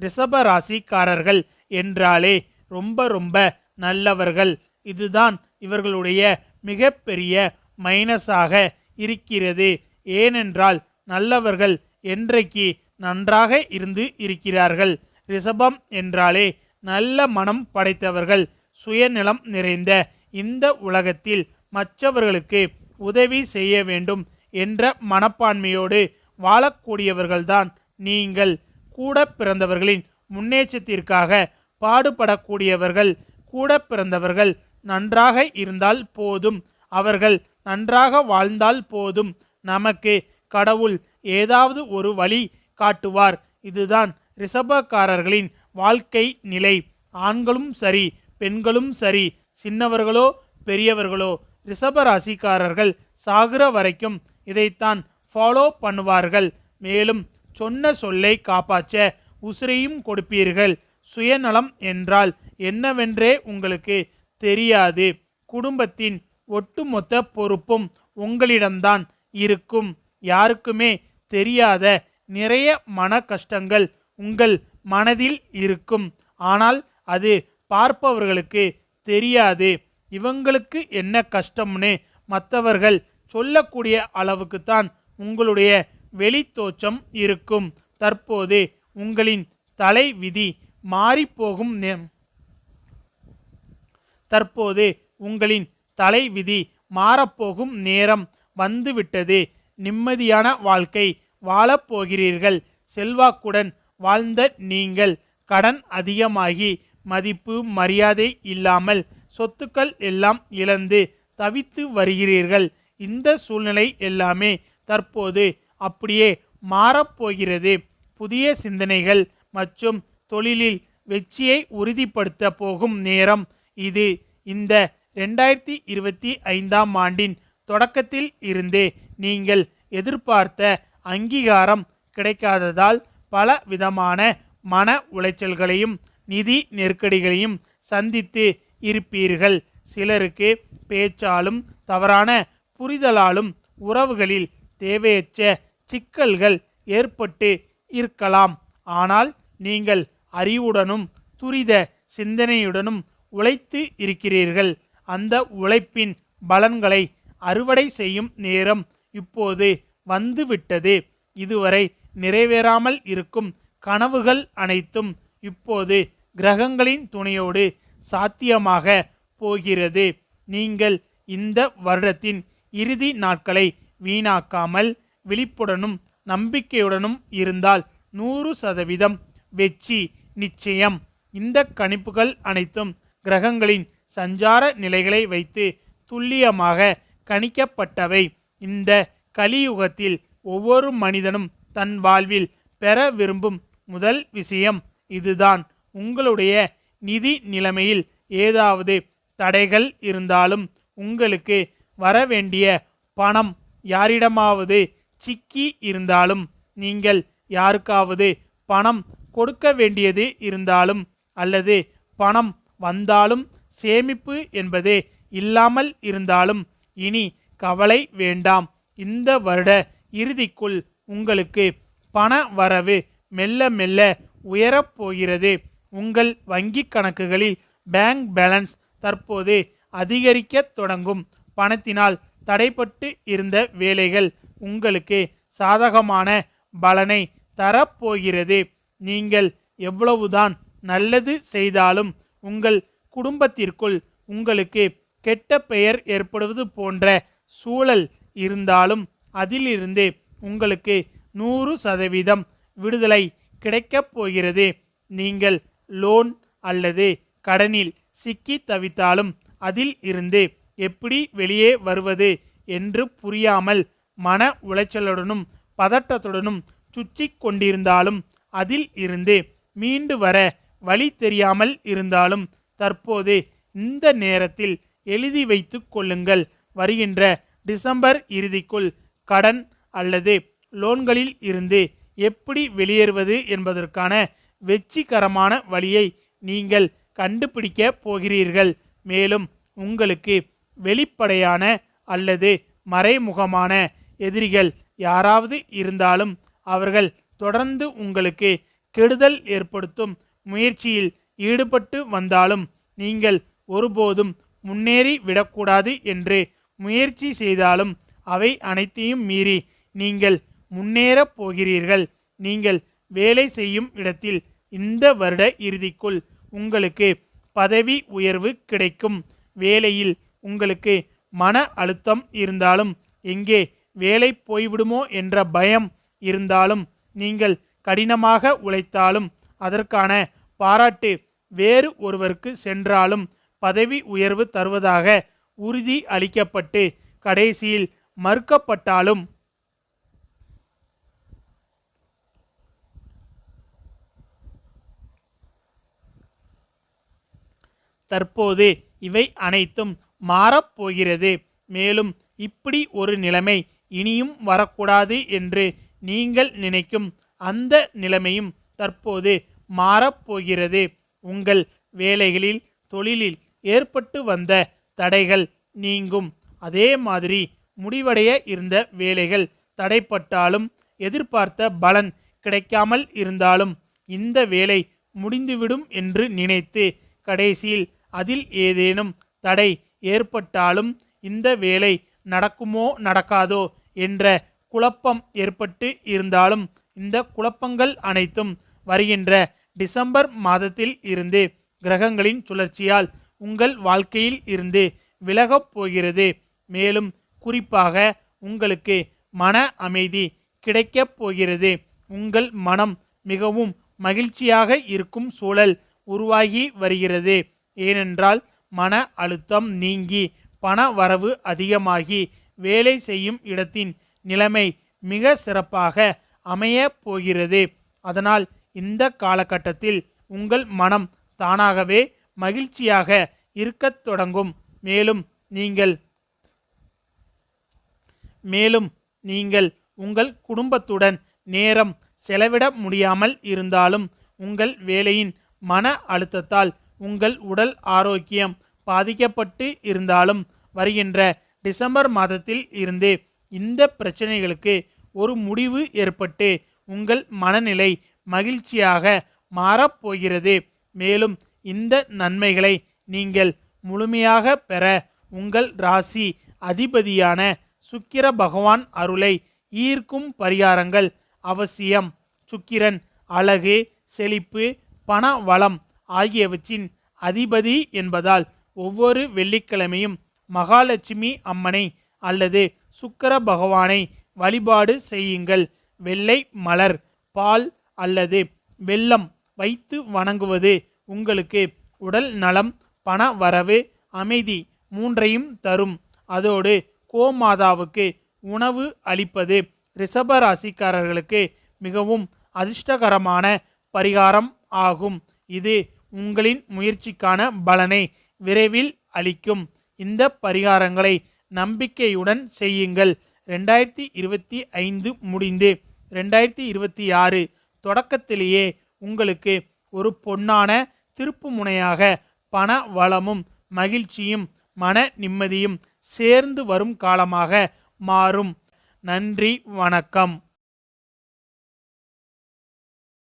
ரிஷபராசிக்காரர்கள் என்றாலே ரொம்ப ரொம்ப நல்லவர்கள். இதுதான் இவர்களுடைய மிகப்பெரிய மைனஸாக இருக்கிறது. ஏனென்றால் நல்லவர்கள் என்றைக்கு நன்றாக இருந்து இருக்கிறார்கள். ரிஷபம் என்றாலே நல்ல மனம் படைத்தவர்கள் சுயநலம் நிறைந்த இந்த உலகத்தில் மற்றவர்களுக்கு உதவி செய்ய வேண்டும் என்ற மனப்பான்மையோடு வாழக்கூடியவர்கள்தான் நீங்கள். கூட பிறந்தவர்களின் முன்னேற்றத்திற்காக பாடுபடக்கூடியவர்கள் கூட பிறந்தவர்கள் நன்றாக இருந்தால் போதும். அவர்கள் நன்றாக வாழ்ந்தால் போதும். நமக்கு கடவுள் ஏதாவது ஒரு வழி காட்டுவார். இதுதான் ரிஷபக்காரர்களின் வாழ்க்கை நிலை. ஆண்களும் சரி பெண்களும் சரி சின்னவர்களோ பெரியவர்களோ ரிஷபராசிக்காரர்கள் சாகிற வரைக்கும் இதைத்தான் ஃபாலோ பண்ணுவார்கள். மேலும் சொன்ன சொல்லை காப்பாற்ற உசிரையும் கொடுப்பீர்கள். சுயநலம் என்றால் என்னவென்றே உங்களுக்கு தெரியாது. குடும்பத்தின் ஒட்டுமொத்த பொறுப்பும் உங்களிடம்தான் இருக்கும். யாருக்குமே தெரியாத நிறைய மன கஷ்டங்கள் உங்கள் மனதில் இருக்கும். ஆனால் அது பார்ப்பவர்களுக்கு தெரியாது. இவங்களுக்கு என்ன கஷ்டம்னு மற்றவர்கள் சொல்லக்கூடிய அளவுக்குத்தான் உங்களுடைய வெளித்தோற்றம் இருக்கும். தற்போது உங்களின் தலை விதி மாறிப்போகும் நே- தற்போது உங்களின் தலை விதி மாறப்போகும் நேரம் வந்துவிட்டது. நிம்மதியான வாழ்க்கை வாழப்போகிறீர்கள். செல்வாக்குடன் வாழ்ந்த நீங்கள் கடன் அதிகமாகி மதிப்பு மரியாதை இல்லாமல் சொத்துக்கள் எல்லாம் இழந்து தவித்து வருகிறீர்கள். இந்த சூழ்நிலை எல்லாமே தற்போது அப்படியே மாறப்போகிறது. புதிய சிந்தனைகள் மற்றும் தொழிலில் வெற்றியை உறுதிப்படுத்த போகும் நேரம் இது. இந்த ரெண்டாயிரத்தி இருபத்தி ஐந்தாம் ஆண்டின் தொடக்கத்தில் இருந்தே நீங்கள் எதிர்பார்த்த அங்கீகாரம் கிடைக்காததால் பல விதமான மன உளைச்சல்களையும் நிதி நெருக்கடிகளையும் சந்தித்து இருப்பீர்கள். சிலருக்கு பேச்சாலும் தவறான புரிதலாலும் உறவுகளில் தேவையற்ற சிக்கல்கள் ஏற்பட்டு இருக்கலாம். ஆனால் நீங்கள் அறிவுடனும் துரித சிந்தனையுடனும் உழைத்து இருக்கிறீர்கள். அந்த உழைப்பின் பலன்களை அறுவடை செய்யும் நேரம் இப்போது வந்துவிட்டது. இதுவரை நிறைவேறாமல் இருக்கும் கனவுகள் அனைத்தும் இப்போது கிரகங்களின் துணையோடு சாத்தியமாக போகிறது. நீங்கள் இந்த வருடத்தின் இறுதி நாட்களை வீணாக்காமல் விழிப்புடனும் நம்பிக்கையுடனும் இருந்தால் நூறு சதவீதம் வெற்றி நிச்சயம். இந்த கணிப்புகள் அனைத்தும் கிரகங்களின் சஞ்சார நிலைகளை வைத்து துல்லியமாக கணிக்கப்பட்டவை. இந்த கலியுகத்தில் ஒவ்வொரு மனிதனும் தன் வாழ்வில் பெற விரும்பும் முதல் விஷயம் இதுதான். உங்களுடைய நிதி நிலைமையில் ஏதாவது தடைகள் இருந்தாலும் உங்களுக்கு வரவேண்டிய பணம் யாரிடமாவது சிக்கி இருந்தாலும் நீங்கள் யாருக்காவது பணம் கொடுக்க வேண்டியது இருந்தாலும் அல்லது பணம் வந்தாலும் சேமிப்பு என்பது இல்லாமல் இருந்தாலும் இனி கவலை வேண்டாம். இந்த வருட இறுதிக்குள் உங்களுக்கு பண வரவு மெல்ல மெல்ல உயரப் போகிறது. உங்கள் வங்கி கணக்குகளில் பேங்க் பேலன்ஸ் தற்போது அதிகரிக்கத் தொடங்கும். பணத்தினால் தடைப்பட்டு இருந்த வேலைகள் உங்களுக்கு சாதகமான பலனை தரப்போகிறது. நீங்கள் எவ்வளவுதான் நல்லது செய்தாலும் உங்கள் குடும்பத்திற்குள் உங்களுக்கு கெட்ட பெயர் ஏற்படுவது போன்ற சூழல் இருந்தாலும் அதிலிருந்து உங்களுக்கு நூறு சதவீதம் விடுதலை கிடைக்கப் போகிறது. நீங்கள் லோன் அல்லது கடனில் சிக்கி தவித்தாலும் அதில் இருந்து எப்படி வெளியே வருவது என்று புரியாமல் மன உளைச்சலுடனும் பதட்டத்துடனும் சுற்றி கொண்டிருந்தாலும் அதில் இருந்து மீண்டு வர வழி தெரியாமல் இருந்தாலும் தற்போது இந்த நேரத்தில் எழுதி வைத்து கொள்ளுங்கள். வருகின்ற டிசம்பர் இறுதிக்குள் கடன் அல்லது லோன்களில் இருந்து எப்படி வெளியேறுவது என்பதற்கான வெற்றிகரமான வழியை நீங்கள் கண்டுபிடிக்க போகிறீர்கள். மேலும் உங்களுக்கு வெளிப்படையான அல்லது மறைமுகமான எதிரிகள் யாராவது இருந்தாலும் அவர்கள் தொடர்ந்து உங்களுக்கு கெடுதல் ஏற்படுத்தும் முயற்சியில் ஈடுபட்டு வந்தாலும் நீங்கள் ஒருபோதும் முன்னேறி விடக்கூடாது என்று முயற்சி செய்தாலும் அவை அனைத்தையும் மீறி நீங்கள் முன்னேறப் போகிறீர்கள். நீங்கள் வேலை செய்யும் இடத்தில் இந்த வருட இறுதிக்குள் உங்களுக்கு பதவி உயர்வு கிடைக்கும். வேலையில் உங்களுக்கு மன அழுத்தம் இருந்தாலும் எங்கே வேலை போய்விடுமோ என்ற பயம் இருந்தாலும் நீங்கள் கடினமாக உழைத்தாலும் அதற்கான பாராட்டு வேறு ஒருவருக்கு சென்றாலும் பதவி உயர்வு தருவதாக உறுதி அளிக்கப்பட்டு கடைசியில் மறுக்கப்பட்டாலும் தற்போது இவை அனைத்தும் மாறப்போகிறது. மேலும் இப்படி ஒரு நிலைமை இனியும் வரக்கூடாது என்று நீங்கள் நினைக்கும் அந்த நிலைமையும் தற்போது மாறப்போகிறது. உங்கள் வேலைகளில் தொழிலில் ஏற்பட்டு வந்த தடைகள் நீங்கும். அதே மாதிரி முடிவடைய இருந்த வேலைகள் தடைப்பட்டாலும் எதிர்பார்த்த பலன் கிடைக்காமல் இருந்தாலும் இந்த வேலை முடிந்துவிடும் என்று நினைத்து கடைசியில் அதில் ஏதேனும் தடை ஏற்பட்டாலும் இந்த வேலை நடக்குமோ நடக்காதோ என்ற குழப்பம் ஏற்பட்டு இருந்தாலும் இந்த குழப்பங்கள் அனைத்தும் வருகின்ற டிசம்பர் மாதத்தில் இருந்து கிரகங்களின் சுழற்சியால் உங்கள் வாழ்க்கையில் இருந்து விலகப் போகிறது. மேலும் குறிப்பாக உங்களுக்கு மன அமைதி கிடைக்கப் போகிறது. உங்கள் மனம் மிகவும் மகிழ்ச்சியாக இருக்கும் சூழல் உருவாகி வருகிறது. ஏனென்றால் மன அழுத்தம் நீங்கி பண வரவு அதிகமாகி வேலை செய்யும் இடத்தின் நிலைமை மிக சிறப்பாக அமைய போகிறது. அதனால் இந்த காலகட்டத்தில் உங்கள் மனம் தானாகவே மகிழ்ச்சியாக இருக்கத் தொடங்கும். மேலும் நீங்கள் மேலும் நீங்கள் உங்கள் குடும்பத்துடன் நேரம் செலவிட முடியாமல் இருந்தாலும் உங்கள் வேலையின் மன அழுத்தத்தால் உங்கள் உடல் ஆரோக்கியம் பாதிக்கப்பட்டு இருந்தாலும் வருகின்ற டிசம்பர் மாதத்தில் இருந்து இந்த பிரச்சனைகளுக்கு ஒரு முடிவு ஏற்பட்டு உங்கள் மனநிலை மகிழ்ச்சியாக மாறப்போகிறது. மேலும் இந்த நன்மைகளை நீங்கள் முழுமையாக பெற உங்கள் ராசி அதிபதியான சுக்கிர பகவான் அருளை ஈர்க்கும் பரிகாரங்கள் அவசியம். சுக்கிரன் அழகு செழிப்பு பண வளம் ஆகியவற்றின் அதிபதி என்பதால் ஒவ்வொரு வெள்ளிக்கிழமையும் மகாலட்சுமி அம்மனை அல்லது சுக்கர பகவானை வழிபாடு செய்யுங்கள். வெள்ளை மலர் பால் அல்லது வெல்லம் வைத்து வணங்குவது உங்களுக்கு உடல் நலம் பண வரவு அமைதி மூன்றையும் தரும். அதோடு கோமாதாவுக்கு உணவு அளிப்பது ரிஷபராசிக்காரர்களுக்கு மிகவும் அதிர்ஷ்டகரமான பரிகாரம் ஆகும். இது உங்களின் முயற்சிக்கான பலனை விரைவில் அளிக்கும். இந்த பரிகாரங்களை நம்பிக்கையுடன் செய்யுங்கள். ரெண்டாயிரத்தி இருபத்தி ஐந்து முடிந்து ரெண்டாயிரத்தி இருபத்தி ஆறு தொடக்கத்திலேயே உங்களுக்கு ஒரு பொன்னான திருப்பு முனையாக பண வளமும் மகிழ்ச்சியும் மன நிம்மதியும் சேர்ந்து வரும் காலமாக மாறும். நன்றி வணக்கம்.